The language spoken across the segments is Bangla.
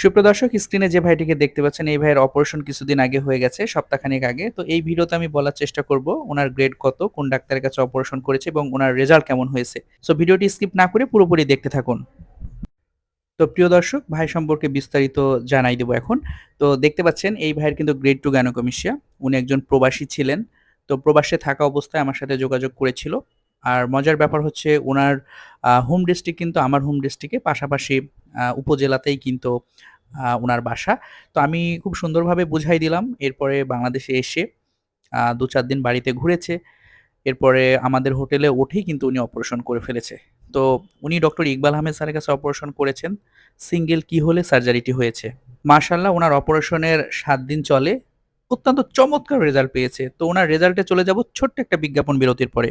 সুপ্রদর্শক স্ক্রিনে যে ভাইটিকে দেখতে পাচ্ছেন, এই ভাইয়ের অপারেশন কিছুদিন আগে হয়ে গেছে, সপ্তাহখানেক আগে। তো এই ভিডিওতে আমি বলার চেষ্টা করব, ওনার গ্রেড কত, কোন ডাক্তারের কাছে অপারেশন করেছে এবং ওনার রেজাল্ট কেমন হয়েছে। সো ভিডিওটি স্কিপ না করে পুরোপুরি দেখতে থাকুন। তো প্রিয় দর্শক, ভাই সম্পর্কে বিস্তারিত জানাই দেবো এখন। তো দেখতে পাচ্ছেন, এই ভাইয়ের কিন্তু গ্রেড টু গ্যানোকমিশিয়া উনি একজন প্রবাসী ছিলেন। তো প্রবাসে থাকা অবস্থায় আমার সাথে যোগাযোগ করেছিল। আর মজার ব্যাপার হচ্ছে ওনার হোম ডিস্ট্রিক্ট কিন্তু আমার হোম ডিস্ট্রিক্টে পাশাপাশি উপজেলাতেই কিন্তু ওনার বাসা। তো আমি খুব সুন্দরভাবে বুঝাই দিলাম। এরপরে বাংলাদেশে এসে দু চার দিন বাড়িতে ঘুরেছে। এরপরে আমাদের হোটেলে উঠেই কিন্তু উনি অপারেশন করে ফেলেছে। তো উনি ডক্টর ইকবাল আহমেদ স্যারের কাছে অপারেশন করেছেন। সিঙ্গেল কি হলে সার্জারিটি হয়েছে। মার্শাল্লাহ ওনার অপারেশনের সাত দিন চলে। অত্যন্ত চমৎকার রেজাল্ট পেয়েছে। তো ওনার রেজাল্টে চলে যাব ছোট্ট একটা বিজ্ঞাপন বিরতির পরে।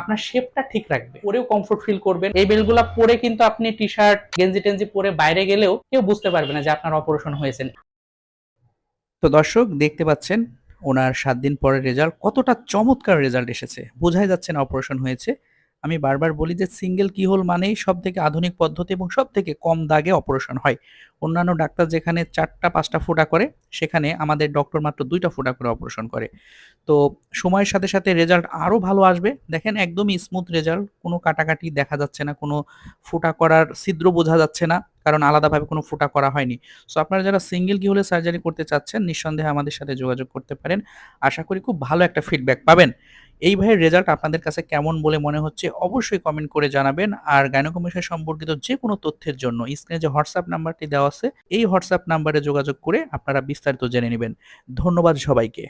আপনার শেপটা ঠিক রাখবে। পরেও কমফোর্ট ফিল করবেন। এই বেল্টগুলা পরে কিন্তু আপনি টি শার্ট গেঞ্জি টেঞ্জি পরে বাইরে গেলেও কেউ বুঝতে পারবে না যে আপনার অপারেশন হয়েছেন তো দর্শক, দেখতে পাচ্ছেন, ওনার সাত দিন পরের রেজাল্ট কতটা চমৎকার রেজাল্ট এসেছে। বোঝাই যাচ্ছে না অপারেশন হয়েছে। আমি বারবার বলি যে সিঙ্গেল কিহোল মানেই সব থেকে আধুনিক পদ্ধতি এবং সব থেকে কম দাগে অপারেশন হয়। অন্যান্য ডাক্তার যেখানে চারটা, পাঁচটা ফোঁটা করে, সেখানে আমাদের ডক্টর মাত্র দুইটা ফোঁটা করে অপারেশন করে। তো সময়ের সাথে সাথে রেজাল্ট আরও ভালো আসবে। দেখেন একদমই স্মুথ রেজাল্ট কোনো কাটাকাটি দেখা যাচ্ছে না, কোনো ফোঁটা করার ছিদ্র বোঝা যাচ্ছে না, কারণ আলাদাভাবে কোনো ফোঁটা করা হয়নি। সো আপনারা যারা সিঙ্গেল কি হলে সার্জারি করতে চাচ্ছেন, নিঃসন্দেহে আমাদের সাথে যোগাযোগ করতে পারেন। আশা করি খুব ভালো একটা ফিডব্যাক পাবেন। এই ভাইয়ের রেজাল্ট আপনাদের কাছে কেমন বলে মনে হচ্ছে অবশ্যই কমেন্ট করে জানাবেন। আর গাইনোকমিশন সম্পর্কিত যে কোনো তথ্যের জন্য স্ক্রিনে যে হোয়াটসঅ্যাপ নাম্বারটি দেওয়া আছে, এই হোয়াটসঅ্যাপ নাম্বারে যোগাযোগ করে আপনারা বিস্তারিত জেনে নেবেন। ধন্যবাদ সবাইকে।